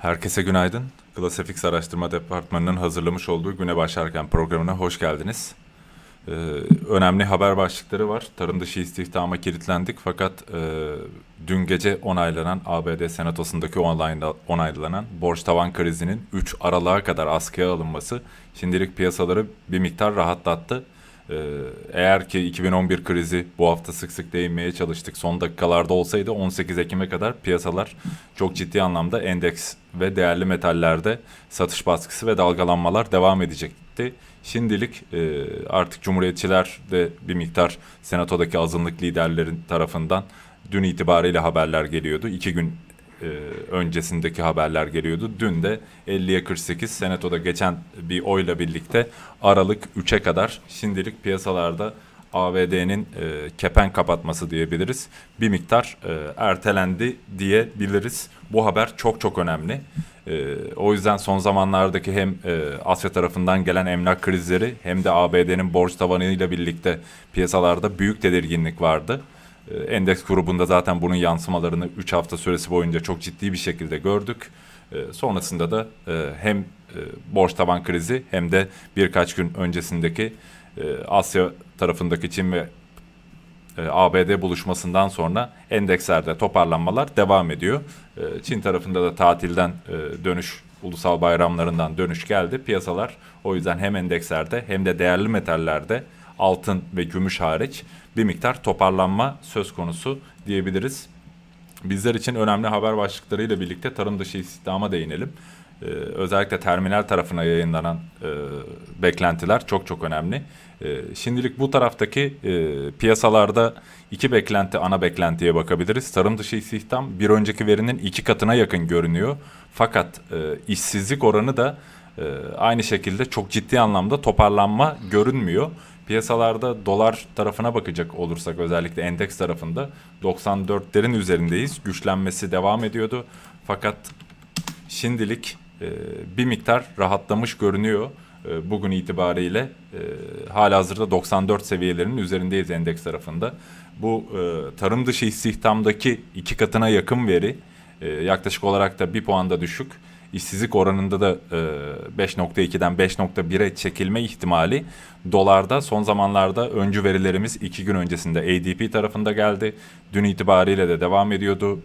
Herkese günaydın. Klasifix Araştırma Departmanı'nın hazırlamış olduğu Güne Başlarken programına hoş geldiniz. Ee, önemli haber başlıkları var. Tarım dışı istihdama kilitlendik fakat e, dün gece onaylanan ABD Senatosu'ndaki onayla, onaylanan borç tavan krizinin 3 aralığa kadar askıya alınması şimdilik piyasaları bir miktar rahatlattı. Ee, eğer ki 2011 krizi bu hafta sık sık değinmeye çalıştık son dakikalarda olsaydı 18 Ekim'e kadar piyasalar çok ciddi anlamda endeks ve değerli metallerde satış baskısı ve dalgalanmalar devam edecekti. Şimdilik e, artık Cumhuriyetçiler de bir miktar senatodaki azınlık liderlerin tarafından dün itibariyle haberler geliyordu. İki gün e, öncesindeki haberler geliyordu. Dün de 50'ye 48 senatoda geçen bir oyla birlikte Aralık 3'e kadar şimdilik piyasalarda ABD'nin e, kepen kapatması diyebiliriz. Bir miktar e, ertelendi diyebiliriz. Bu haber çok çok önemli. E, o yüzden son zamanlardaki hem e, Asya tarafından gelen emlak krizleri hem de ABD'nin borç tavanıyla birlikte piyasalarda büyük tedirginlik vardı. E, Endeks grubunda zaten bunun yansımalarını 3 hafta süresi boyunca çok ciddi bir şekilde gördük. E, Sonrasında da e, hem e, borç taban krizi hem de birkaç gün öncesindeki e, Asya tarafındaki Çin ve ABD buluşmasından sonra endekslerde toparlanmalar devam ediyor. Çin tarafında da tatilden dönüş, ulusal bayramlarından dönüş geldi. Piyasalar o yüzden hem endekslerde hem de değerli metallerde altın ve gümüş hariç bir miktar toparlanma söz konusu diyebiliriz. Bizler için önemli haber başlıklarıyla birlikte tarım dışı istihdama değinelim. Ee, özellikle terminal tarafına yayınlanan e, beklentiler çok çok önemli. Ee, şimdilik bu taraftaki e, piyasalarda iki beklenti ana beklentiye bakabiliriz. Tarım dışı istihdam bir önceki verinin iki katına yakın görünüyor. Fakat e, işsizlik oranı da e, aynı şekilde çok ciddi anlamda toparlanma görünmüyor. Piyasalarda dolar tarafına bakacak olursak özellikle endeks tarafında 94'lerin üzerindeyiz. Güçlenmesi devam ediyordu. Fakat şimdilik e, bir miktar rahatlamış görünüyor. E, bugün itibariyle e, hala hazırda 94 seviyelerinin üzerindeyiz endeks tarafında. Bu e, tarım dışı istihdamdaki iki katına yakın veri e, yaklaşık olarak da bir puanda düşük. İşsizlik oranında da e, 5.2'den 5.1'e çekilme ihtimali dolarda son zamanlarda öncü verilerimiz iki gün öncesinde ADP tarafında geldi. Dün itibariyle de devam ediyordu.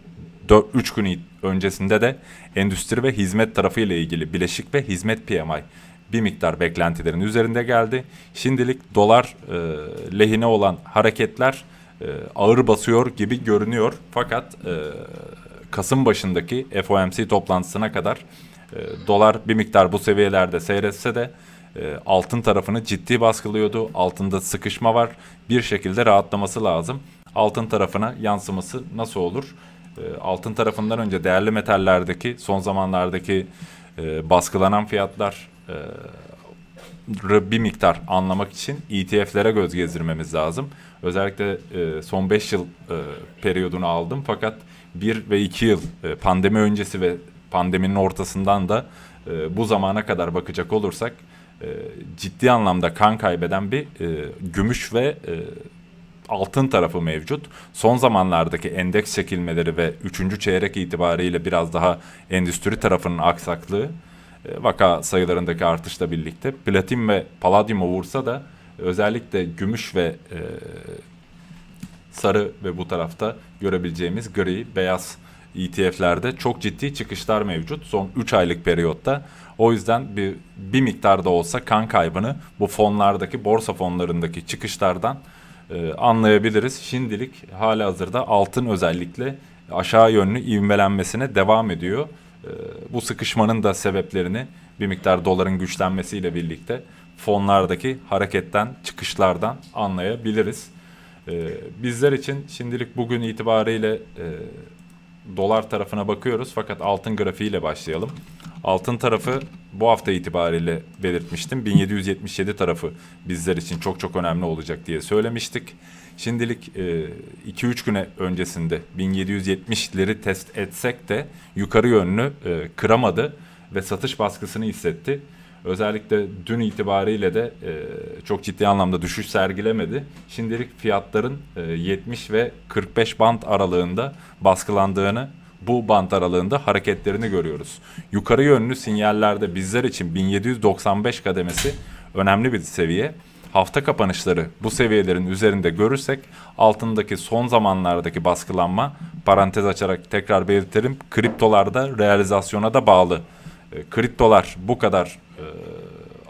3 gün öncesinde de endüstri ve hizmet tarafı ile ilgili bileşik ve hizmet PMI bir miktar beklentilerin üzerinde geldi. Şimdilik dolar e, lehine olan hareketler e, ağır basıyor gibi görünüyor. Fakat e, Kasım başındaki FOMC toplantısına kadar e, dolar bir miktar bu seviyelerde seyretse de e, altın tarafını ciddi baskılıyordu. Altında sıkışma var. Bir şekilde rahatlaması lazım. Altın tarafına yansıması nasıl olur? E, altın tarafından önce değerli metallerdeki son zamanlardaki e, baskılanan fiyatlar e, bir miktar anlamak için ETF'lere göz gezdirmemiz lazım. Özellikle e, son 5 yıl e, periyodunu aldım fakat 1 ve 2 yıl e, pandemi öncesi ve pandeminin ortasından da e, bu zamana kadar bakacak olursak e, ciddi anlamda kan kaybeden bir gümüş ve altın tarafı mevcut. Son zamanlardaki endeks çekilmeleri ve 3. çeyrek itibariyle biraz daha endüstri tarafının aksaklığı vaka sayılarındaki artışla birlikte platin ve paladyumu vursa da özellikle gümüş ve e, sarı ve bu tarafta görebileceğimiz gri, beyaz ETF'lerde çok ciddi çıkışlar mevcut son 3 aylık periyotta. O yüzden bir, bir miktarda olsa kan kaybını bu fonlardaki borsa fonlarındaki çıkışlardan e, anlayabiliriz. Şimdilik hala hazırda altın özellikle aşağı yönlü ivmelenmesine devam ediyor. E, bu sıkışmanın da sebeplerini bir miktar doların güçlenmesiyle birlikte fonlardaki hareketten, çıkışlardan anlayabiliriz. E, bizler için şimdilik bugün itibariyle e, dolar tarafına bakıyoruz fakat altın grafiğiyle başlayalım. Altın tarafı bu hafta itibariyle belirtmiştim. 1777 tarafı bizler için çok çok önemli olacak diye söylemiştik. Şimdilik 2-3 güne öncesinde 1770'leri test etsek de yukarı yönlü e, kıramadı ve satış baskısını hissetti. Özellikle dün itibariyle de e, çok ciddi anlamda düşüş sergilemedi. Şimdilik fiyatların e, 70 ve 45 band aralığında baskılandığını, bu band aralığında hareketlerini görüyoruz. Yukarı yönlü sinyallerde bizler için 1795 kademesi önemli bir seviye. Hafta kapanışları bu seviyelerin üzerinde görürsek altındaki son zamanlardaki baskılanma parantez açarak tekrar belirtelim kriptolarda realizasyona da bağlı. E, kriptolar bu kadar e,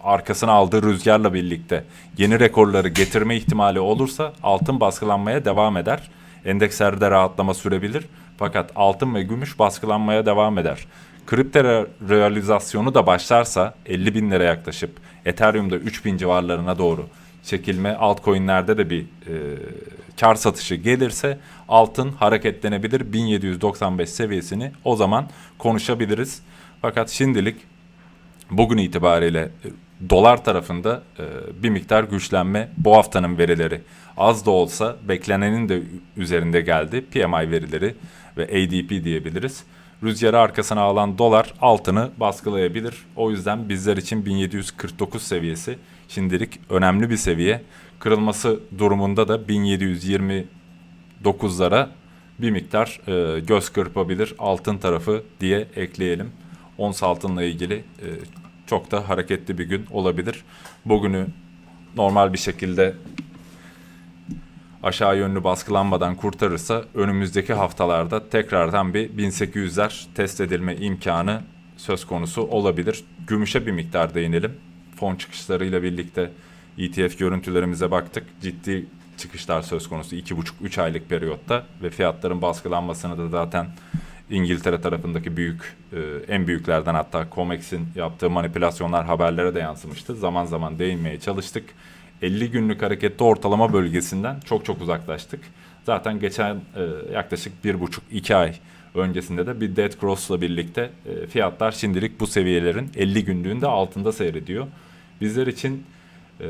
arkasına aldığı rüzgarla birlikte yeni rekorları getirme ihtimali olursa altın baskılanmaya devam eder. Endekslerde rahatlama sürebilir. Fakat altın ve gümüş baskılanmaya devam eder. Kripto re- realizasyonu da başlarsa 50 bin lira yaklaşıp Ethereum'da 3000 civarlarına doğru çekilme altcoin'lerde de bir e, kar satışı gelirse altın hareketlenebilir 1795 seviyesini o zaman konuşabiliriz. Fakat şimdilik bugün itibariyle e, dolar tarafında e, bir miktar güçlenme bu haftanın verileri az da olsa beklenenin de üzerinde geldi. PMI verileri ve ADP diyebiliriz. Rüzgarı arkasına alan dolar altını baskılayabilir. O yüzden bizler için 1749 seviyesi şimdilik önemli bir seviye. Kırılması durumunda da 1729'lara bir miktar e, göz kırpabilir altın tarafı diye ekleyelim. Ons altınla ilgili e, çok da hareketli bir gün olabilir. Bugünü normal bir şekilde aşağı yönlü baskılanmadan kurtarırsa önümüzdeki haftalarda tekrardan bir 1800'ler test edilme imkanı söz konusu olabilir. Gümüşe bir miktar değinelim. Fon çıkışlarıyla birlikte ETF görüntülerimize baktık. Ciddi çıkışlar söz konusu 2,5-3 aylık periyotta ve fiyatların baskılanmasını da zaten İngiltere tarafındaki büyük e, en büyüklerden hatta COMEX'in yaptığı manipülasyonlar haberlere de yansımıştı. Zaman zaman değinmeye çalıştık. 50 günlük hareketli ortalama bölgesinden çok çok uzaklaştık. Zaten geçen e, yaklaşık 1,5-2 ay öncesinde de bir dead cross'la birlikte e, fiyatlar şimdilik bu seviyelerin 50 günlüğünde altında seyrediyor. Bizler için e,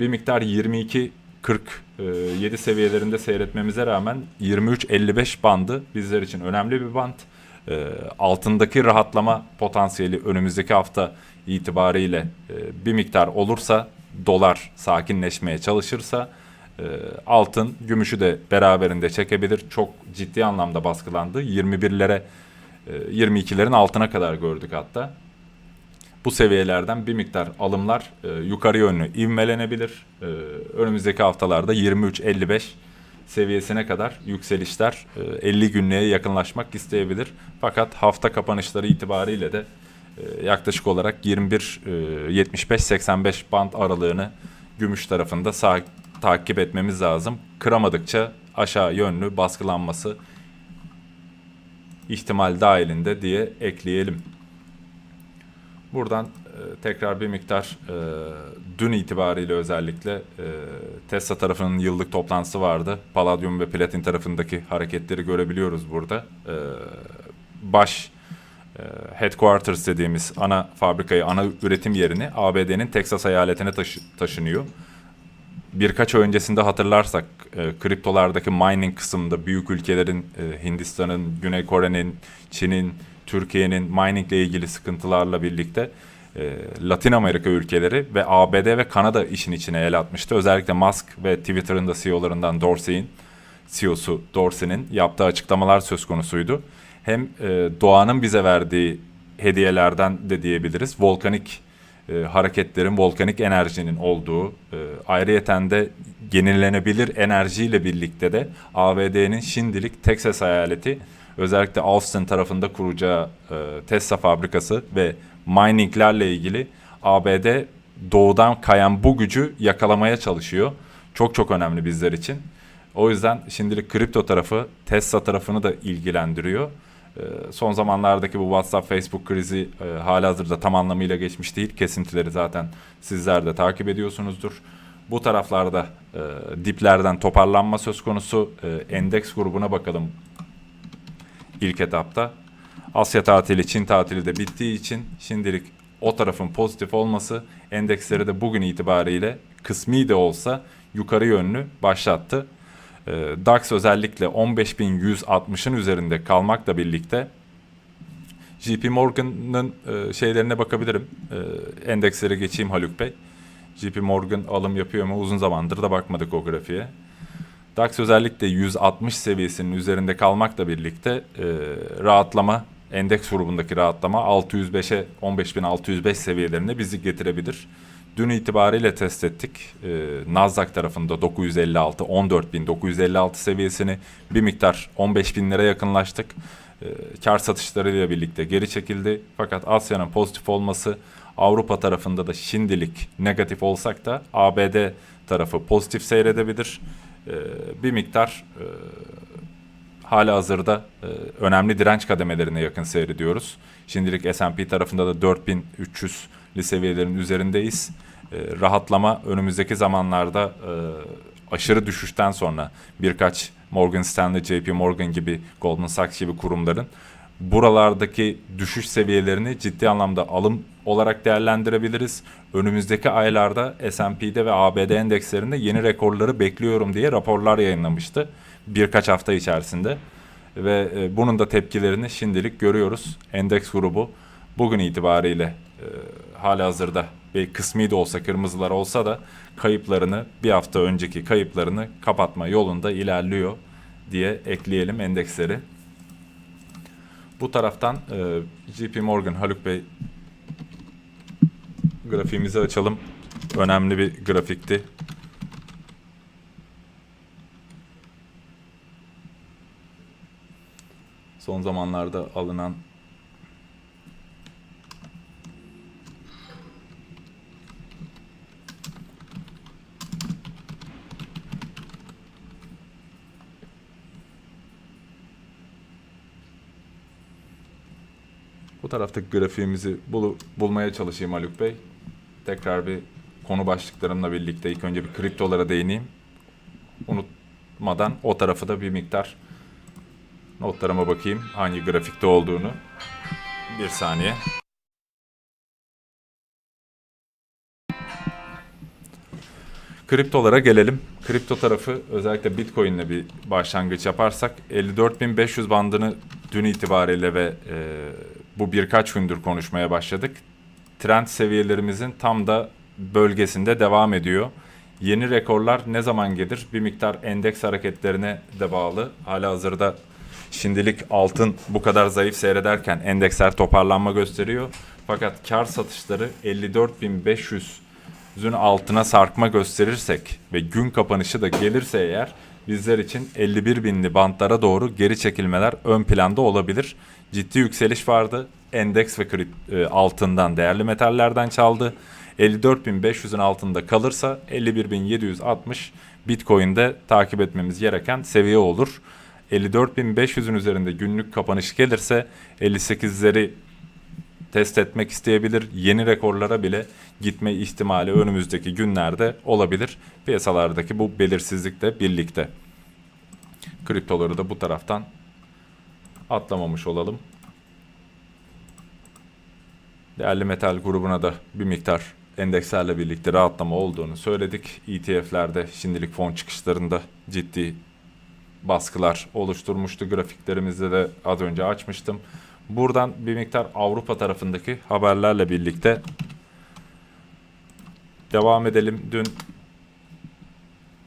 bir miktar 22 47 seviyelerinde seyretmemize rağmen 23-55 bandı bizler için önemli bir band. E, altındaki rahatlama potansiyeli önümüzdeki hafta itibariyle e, bir miktar olursa dolar sakinleşmeye çalışırsa e, altın gümüşü de beraberinde çekebilir. Çok ciddi anlamda baskılandı. 21'lere e, 22'lerin altına kadar gördük hatta. Bu seviyelerden bir miktar alımlar e, yukarı yönlü ivmelenebilir. E, önümüzdeki haftalarda 23-55 seviyesine kadar yükselişler e, 50 günlüğe yakınlaşmak isteyebilir. Fakat hafta kapanışları itibariyle de e, yaklaşık olarak 21 e, 75-85 band aralığını gümüş tarafında sağ, takip etmemiz lazım. Kıramadıkça aşağı yönlü baskılanması ihtimal dahilinde diye ekleyelim. Buradan e, tekrar bir miktar e, dün itibariyle özellikle e, Tesla tarafının yıllık toplantısı vardı. Palladium ve Platin tarafındaki hareketleri görebiliyoruz burada. E, baş e, headquarters dediğimiz ana fabrikayı, ana üretim yerini ABD'nin Texas eyaletine taşı- taşınıyor. Birkaç ay öncesinde hatırlarsak e, kriptolardaki mining kısmında büyük ülkelerin e, Hindistan'ın, Güney Kore'nin, Çin'in, Türkiye'nin mining ile ilgili sıkıntılarla birlikte e, Latin Amerika ülkeleri ve ABD ve Kanada işin içine el atmıştı. Özellikle Musk ve Twitter'ın da CEO'larından Dorsey'in CEO'su Dorsey'nin yaptığı açıklamalar söz konusuydu. Hem e, doğanın bize verdiği hediyelerden de diyebiliriz. Volkanik e, hareketlerin, volkanik enerjinin olduğu, e, ayrıyeten de yenilenebilir enerjiyle birlikte de ABD'nin şimdilik Texas eyaleti özellikle Austin tarafında kuracağı e, Tesla fabrikası ve mininglerle ilgili ABD doğudan kayan bu gücü yakalamaya çalışıyor. Çok çok önemli bizler için. O yüzden şimdilik kripto tarafı Tesla tarafını da ilgilendiriyor. Ee, Son zamanlardaki bu WhatsApp, Facebook krizi e, halihazırda tam anlamıyla geçmiş değil. Kesintileri zaten sizler de takip ediyorsunuzdur. Bu taraflarda e, diplerden toparlanma söz konusu. E, endeks grubuna bakalım ilk etapta. Asya tatili, Çin tatili de bittiği için şimdilik o tarafın pozitif olması endeksleri de bugün itibariyle kısmi de olsa yukarı yönlü başlattı. Ee, DAX özellikle 15.160'ın üzerinde kalmakla birlikte JP Morgan'ın e, şeylerine bakabilirim. E, endekslere geçeyim Haluk Bey. JP Morgan alım yapıyor mu? Uzun zamandır da bakmadık o grafiğe. DAX özellikle 160 seviyesinin üzerinde kalmakla birlikte e, rahatlama, endeks grubundaki rahatlama 605'e 15.605 seviyelerine bizi getirebilir. Dün itibariyle test ettik. E, Nasdaq tarafında 956, 14.956 seviyesini bir miktar 15.000 lira yakınlaştık. E, kar satışlarıyla birlikte geri çekildi. Fakat Asya'nın pozitif olması Avrupa tarafında da şimdilik negatif olsak da ABD tarafı pozitif seyredebilir. E, bir miktar e, hala hazırda e, önemli direnç kademelerine yakın seyrediyoruz. Şimdilik S&P tarafında da 4300'lü seviyelerin üzerindeyiz. E, rahatlama önümüzdeki zamanlarda e, aşırı düşüşten sonra birkaç Morgan Stanley, JP Morgan gibi, Goldman Sachs gibi kurumların buralardaki düşüş seviyelerini ciddi anlamda alım olarak değerlendirebiliriz. Önümüzdeki aylarda S&P'de ve ABD endekslerinde yeni rekorları bekliyorum diye raporlar yayınlamıştı birkaç hafta içerisinde. Ve e, bunun da tepkilerini şimdilik görüyoruz. Endeks grubu bugün itibariyle e, hala hazırda ve kısmi de olsa kırmızılar olsa da kayıplarını bir hafta önceki kayıplarını kapatma yolunda ilerliyor diye ekleyelim endeksleri. Bu taraftan e, JP Morgan Haluk Bey grafiğimizi açalım. Önemli bir grafikti. Son zamanlarda alınan taraftaki grafiğimizi bulu- bulmaya çalışayım Haluk Bey. Tekrar bir konu başlıklarımla birlikte ilk önce bir kriptolara değineyim. Unutmadan o tarafı da bir miktar notlarıma bakayım hangi grafikte olduğunu. Bir saniye. Kriptolara gelelim. Kripto tarafı özellikle Bitcoin'le bir başlangıç yaparsak 54.500 bandını dün itibariyle ve e, bu birkaç gündür konuşmaya başladık. Trend seviyelerimizin tam da bölgesinde devam ediyor. Yeni rekorlar ne zaman gelir? Bir miktar endeks hareketlerine de bağlı. Hala hazırda şimdilik altın bu kadar zayıf seyrederken endeksler toparlanma gösteriyor. Fakat kar satışları 54.500'ün altına sarkma gösterirsek ve gün kapanışı da gelirse eğer bizler için 51 binli bantlara doğru geri çekilmeler ön planda olabilir. Ciddi yükseliş vardı. Endeks ve krip, e, altından değerli metallerden çaldı. 54.500'ün altında kalırsa 51.760 Bitcoin'de takip etmemiz gereken seviye olur. 54.500'ün üzerinde günlük kapanış gelirse 58'leri test etmek isteyebilir. Yeni rekorlara bile gitme ihtimali önümüzdeki günlerde olabilir. Piyasalardaki bu belirsizlikle birlikte. Kriptoları da bu taraftan atlamamış olalım. Değerli metal grubuna da bir miktar endekslerle birlikte rahatlama olduğunu söyledik. ETF'lerde şimdilik fon çıkışlarında ciddi baskılar oluşturmuştu. Grafiklerimizde de az önce açmıştım. Buradan bir miktar Avrupa tarafındaki haberlerle birlikte devam edelim. Dün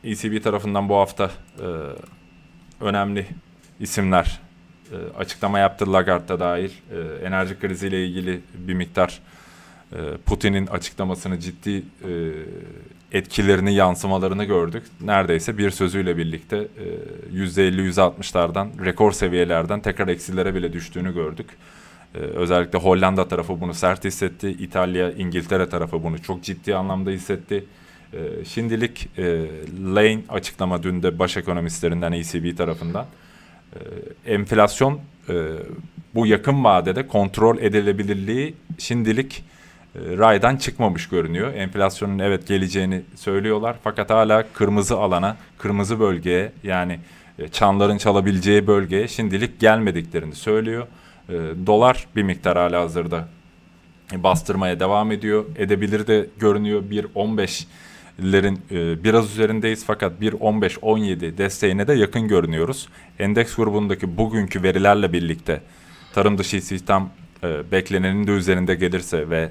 ECB tarafından bu hafta e, önemli isimler açıklama yaptı Lagarde'da dahil. E, enerji kriziyle ilgili bir miktar e, Putin'in açıklamasını ciddi e, etkilerini, yansımalarını gördük. Neredeyse bir sözüyle birlikte e, %50-%60'lardan, rekor seviyelerden tekrar eksilere bile düştüğünü gördük. E, özellikle Hollanda tarafı bunu sert hissetti. İtalya, İngiltere tarafı bunu çok ciddi anlamda hissetti. E, şimdilik e, Lane açıklama dün de baş ekonomistlerinden ECB tarafından e, enflasyon e, bu yakın vadede kontrol edilebilirliği şimdilik e, raydan çıkmamış görünüyor. Enflasyonun evet geleceğini söylüyorlar fakat hala kırmızı alana, kırmızı bölgeye yani e, çanların çalabileceği bölgeye şimdilik gelmediklerini söylüyor. E, dolar bir miktar hala hazırda bastırmaya devam ediyor. Edebilir de görünüyor 1.15'lerin e, biraz üzerindeyiz fakat 1.15-17 desteğine de yakın görünüyoruz. Endeks grubundaki bugünkü verilerle birlikte tarım dışı istihdam e, beklenenin de üzerinde gelirse ve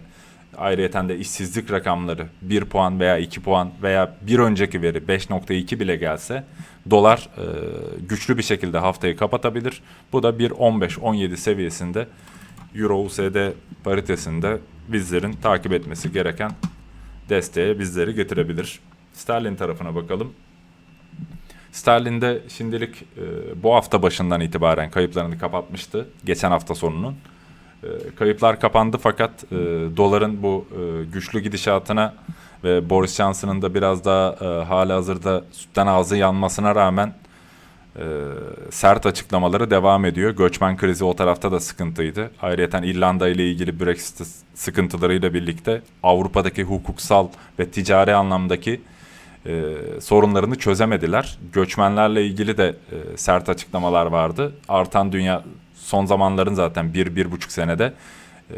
ayrıyeten de işsizlik rakamları 1 puan veya 2 puan veya bir önceki veri 5.2 bile gelse dolar e, güçlü bir şekilde haftayı kapatabilir. Bu da 1.15-17 seviyesinde Euro USD paritesinde bizlerin takip etmesi gereken desteğe bizleri getirebilir. Sterlin tarafına bakalım. Sterlin'de şimdilik e, bu hafta başından itibaren kayıplarını kapatmıştı. Geçen hafta sonunun. E, kayıplar kapandı fakat e, doların bu e, güçlü gidişatına ve Boris Johnson'ın da biraz daha e, hala hazırda sütten ağzı yanmasına rağmen e, sert açıklamaları devam ediyor. Göçmen krizi o tarafta da sıkıntıydı. Ayrıca İrlanda ile ilgili Brexit sıkıntılarıyla birlikte Avrupa'daki hukuksal ve ticari anlamdaki e, sorunlarını çözemediler. Göçmenlerle ilgili de e, sert açıklamalar vardı. Artan dünya son zamanların zaten bir, bir buçuk senede e,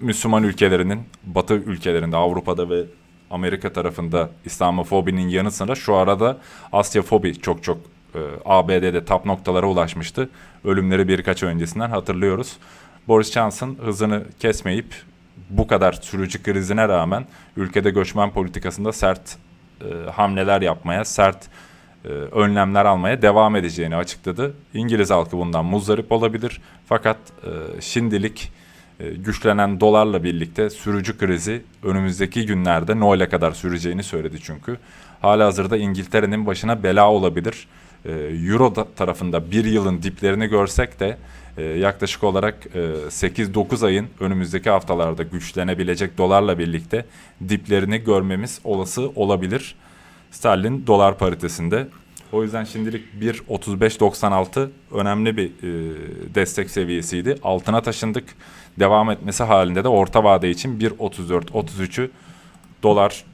Müslüman ülkelerinin, Batı ülkelerinde, Avrupa'da ve Amerika tarafında İslamofobinin yanı sıra şu arada Asyafobi çok çok e, ABD'de tap noktalara ulaşmıştı. Ölümleri birkaç öncesinden hatırlıyoruz. Boris Johnson hızını kesmeyip bu kadar sürücü krizine rağmen ülkede göçmen politikasında sert e, hamleler yapmaya, sert e, önlemler almaya devam edeceğini açıkladı. İngiliz halkı bundan muzdarip olabilir. Fakat e, şimdilik güçlenen dolarla birlikte sürücü krizi önümüzdeki günlerde Noel'e kadar süreceğini söyledi çünkü. Halihazırda İngiltere'nin başına bela olabilir. E, Euro da- tarafında bir yılın diplerini görsek de e, yaklaşık olarak e, 8-9 ayın önümüzdeki haftalarda güçlenebilecek dolarla birlikte diplerini görmemiz olası olabilir. Sterlin dolar paritesinde. O yüzden şimdilik 1.35.96 önemli bir e, destek seviyesiydi. Altına taşındık. Devam etmesi halinde de orta vade için 1.34.33'ü dolar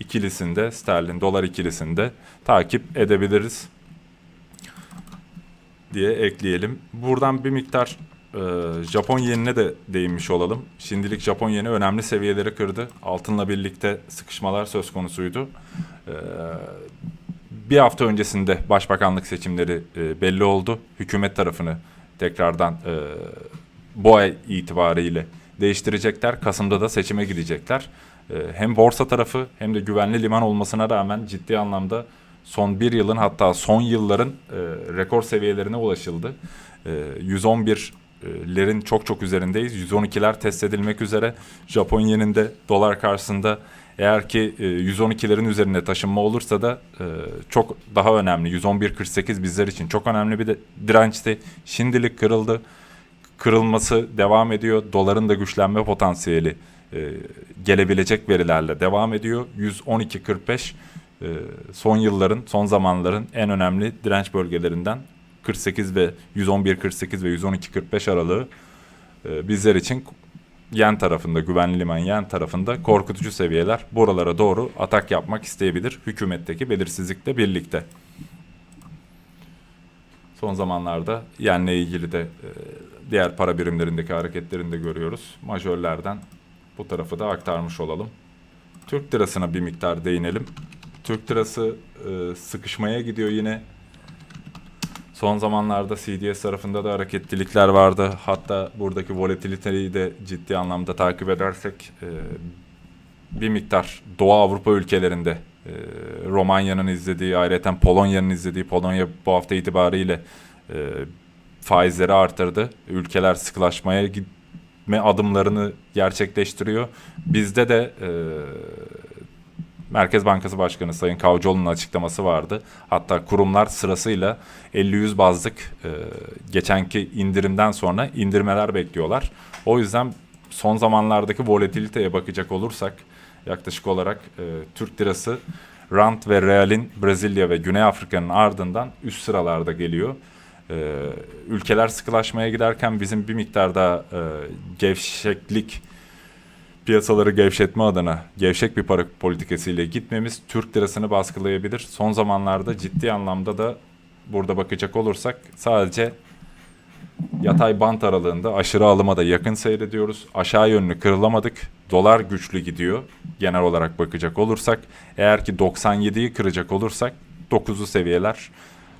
ikilisinde, sterlin dolar ikilisinde takip edebiliriz diye ekleyelim. Buradan bir miktar e, Japon yenine de değinmiş olalım. Şimdilik Japon yeni önemli seviyeleri kırdı. Altınla birlikte sıkışmalar söz konusuydu. E, bir hafta öncesinde başbakanlık seçimleri e, belli oldu. Hükümet tarafını tekrardan e, bu ay itibariyle değiştirecekler. Kasım'da da seçime gidecekler. E, hem borsa tarafı hem de güvenli liman olmasına rağmen ciddi anlamda son bir yılın hatta son yılların e, rekor seviyelerine ulaşıldı. E, 111 lerin çok çok üzerindeyiz. 112'ler test edilmek üzere. Japon yeninde dolar karşısında eğer ki e, 112'lerin üzerine taşınma olursa da e, çok daha önemli. 111.48 bizler için çok önemli bir dirençti. Şimdilik kırıldı. Kırılması devam ediyor. Doların da güçlenme potansiyeli e, gelebilecek verilerle devam ediyor. 112.45 e, son yılların, son zamanların en önemli direnç bölgelerinden 48 ve 111.48 ve 112.45 aralığı e, bizler için yen tarafında, güvenli liman yen tarafında korkutucu seviyeler buralara doğru atak yapmak isteyebilir hükümetteki belirsizlikle birlikte. Son zamanlarda yenle ilgili de e, diğer para birimlerindeki hareketlerini de görüyoruz. Majörlerden bu tarafı da aktarmış olalım. Türk lirasına bir miktar değinelim. Türk lirası e, sıkışmaya gidiyor yine. Son zamanlarda CDS tarafında da hareketlilikler vardı. Hatta buradaki volatiliteyi de ciddi anlamda takip edersek e, bir miktar Doğu Avrupa ülkelerinde e, Romanya'nın izlediği, ayrıca Polonya'nın izlediği, Polonya bu hafta itibariyle e, faizleri artırdı. Ülkeler sıkılaşmaya gi- adımlarını gerçekleştiriyor. Bizde de e, Merkez Bankası Başkanı Sayın Kavcıoğlu'nun açıklaması vardı. Hatta kurumlar sırasıyla 50-100 bazlık e, geçenki indirimden sonra indirmeler bekliyorlar. O yüzden son zamanlardaki volatiliteye bakacak olursak yaklaşık olarak e, Türk lirası Rand ve Real'in Brezilya ve Güney Afrika'nın ardından üst sıralarda geliyor. E, ülkeler sıkılaşmaya giderken bizim bir miktar daha e, gevşeklik piyasaları gevşetme adına gevşek bir para politikasıyla gitmemiz Türk lirasını baskılayabilir. Son zamanlarda ciddi anlamda da burada bakacak olursak sadece yatay bant aralığında aşırı alıma da yakın seyrediyoruz. Aşağı yönlü kırılamadık. Dolar güçlü gidiyor genel olarak bakacak olursak. Eğer ki 97'yi kıracak olursak 9'lu seviyeler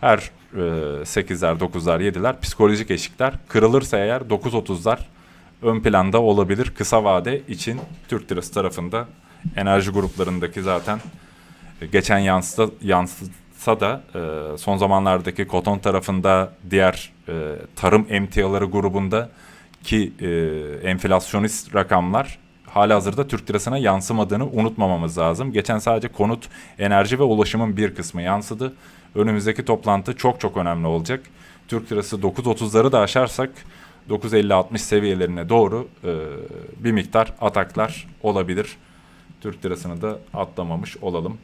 her e, 8'ler, 9'lar, 7'ler psikolojik eşikler. Kırılırsa eğer 9.30'lar ön planda olabilir kısa vade için Türk lirası tarafında enerji gruplarındaki zaten e, geçen yansıda, yansısa da e, son zamanlardaki koton tarafında diğer e, tarım emtiaları grubunda ki e, enflasyonist rakamlar hala hazırda Türk lirasına yansımadığını unutmamamız lazım. Geçen sadece konut, enerji ve ulaşımın bir kısmı yansıdı. Önümüzdeki toplantı çok çok önemli olacak. Türk lirası 9.30'ları da aşarsak 9.50-60 seviyelerine doğru e, bir miktar ataklar olabilir. Türk lirasını da atlamamış olalım.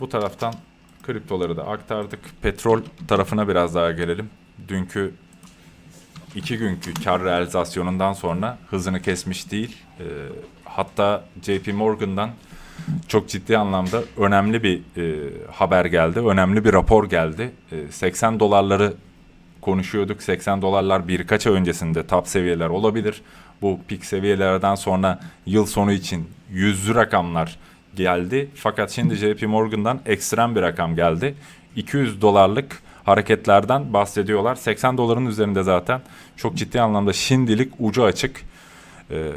Bu taraftan kriptoları da aktardık. Petrol tarafına biraz daha gelelim. Dünkü iki günkü kar realizasyonundan sonra hızını kesmiş değil. E, hatta JP Morgan'dan çok ciddi anlamda önemli bir e, haber geldi. Önemli bir rapor geldi. E, 80 dolarları konuşuyorduk. 80 dolarlar birkaç ay öncesinde top seviyeler olabilir. Bu pik seviyelerden sonra yıl sonu için yüzlü rakamlar geldi. Fakat şimdi JP Morgan'dan ekstrem bir rakam geldi. 200 dolarlık hareketlerden bahsediyorlar. 80 doların üzerinde zaten çok ciddi anlamda şimdilik ucu açık. Ee,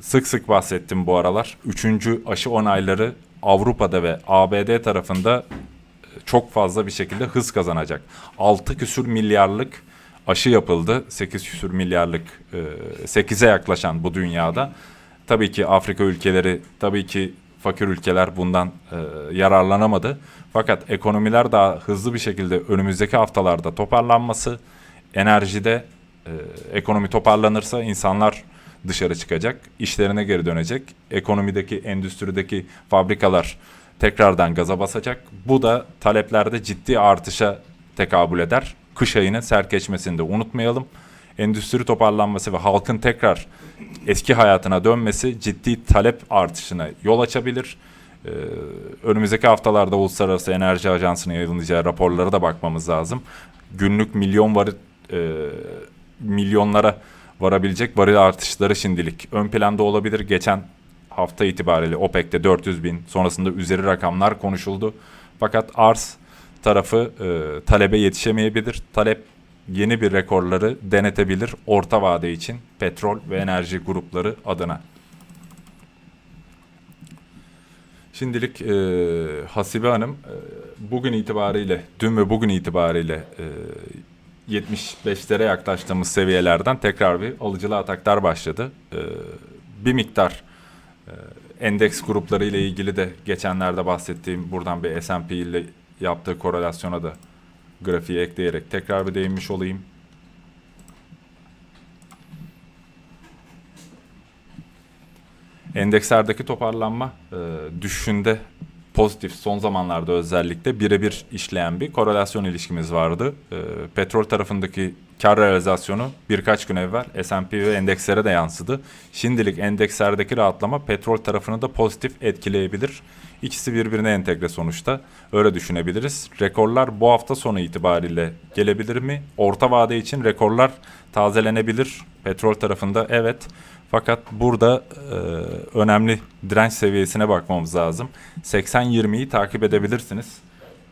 sık sık bahsettim bu aralar. Üçüncü aşı onayları Avrupa'da ve ABD tarafında e, çok fazla bir şekilde hız kazanacak. 6 küsür milyarlık aşı yapıldı. 8 küsür milyarlık e, 8'e yaklaşan bu dünyada. Tabii ki Afrika ülkeleri, tabii ki fakir ülkeler bundan e, yararlanamadı. Fakat ekonomiler daha hızlı bir şekilde önümüzdeki haftalarda toparlanması, enerjide e, ekonomi toparlanırsa insanlar dışarı çıkacak, işlerine geri dönecek. Ekonomideki, endüstrideki fabrikalar tekrardan gaza basacak. Bu da taleplerde ciddi artışa tekabül eder. Kış ayının serkeşmesini de unutmayalım. Endüstri toparlanması ve halkın tekrar eski hayatına dönmesi ciddi talep artışına yol açabilir. Ee, önümüzdeki haftalarda Uluslararası Enerji Ajansı'nın yayınlayacağı raporlara da bakmamız lazım. Günlük milyon var e, milyonlara varabilecek varil artışları şimdilik ön planda olabilir. Geçen hafta itibariyle OPEC'te 400 bin sonrasında üzeri rakamlar konuşuldu. Fakat arz tarafı e, talebe yetişemeyebilir. Talep yeni bir rekorları denetebilir orta vade için petrol ve enerji grupları adına. Şimdilik e, Hasibe Hanım e, bugün itibariyle, dün ve bugün itibariyle e, 75'lere yaklaştığımız seviyelerden tekrar bir alıcılı ataklar başladı. E, bir miktar e, endeks grupları ile ilgili de geçenlerde bahsettiğim buradan bir S&P ile yaptığı korelasyona da grafiği ekleyerek tekrar bir değinmiş olayım. Endekslerdeki toparlanma e, düşüşünde pozitif son zamanlarda özellikle birebir işleyen bir korelasyon ilişkimiz vardı. E, petrol tarafındaki kar realizasyonu birkaç gün evvel S&P ve endekslere de yansıdı. Şimdilik endekslerdeki rahatlama petrol tarafını da pozitif etkileyebilir. İkisi birbirine entegre sonuçta. Öyle düşünebiliriz. Rekorlar bu hafta sonu itibariyle gelebilir mi? Orta vade için rekorlar tazelenebilir. Petrol tarafında evet. Fakat burada e, önemli direnç seviyesine bakmamız lazım. 80-20'yi takip edebilirsiniz.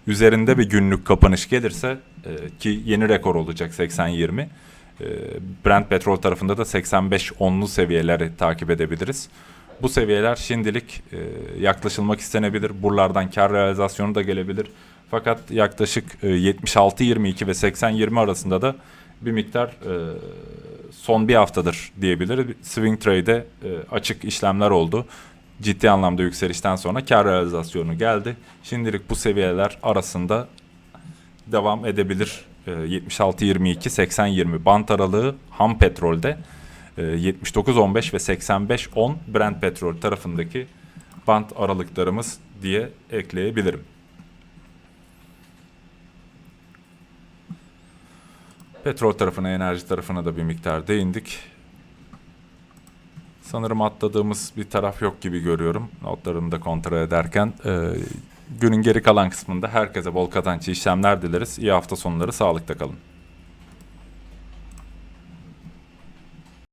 Üzerinde bir günlük kapanış gelirse e, ki yeni rekor olacak 80-20. E, Brent petrol tarafında da 85-10'lu seviyeleri takip edebiliriz. Bu seviyeler şimdilik e, yaklaşılmak istenebilir. Buralardan kar realizasyonu da gelebilir. Fakat yaklaşık e, 76-22 ve 80-20 arasında da bir miktar e, son bir haftadır diyebiliriz. Swing trade'e e, açık işlemler oldu. Ciddi anlamda yükselişten sonra kar realizasyonu geldi. Şimdilik bu seviyeler arasında devam edebilir. E, 76-22, 80-20 bant aralığı ham petrolde. E, 79-15 ve 85-10 Brent petrol tarafındaki bant aralıklarımız diye ekleyebilirim. Petrol tarafına, enerji tarafına da bir miktar değindik. Sanırım atladığımız bir taraf yok gibi görüyorum. Notlarını da kontrol ederken. Ee, günün geri kalan kısmında herkese bol kazançlı işlemler dileriz. İyi hafta sonları, sağlıkta kalın.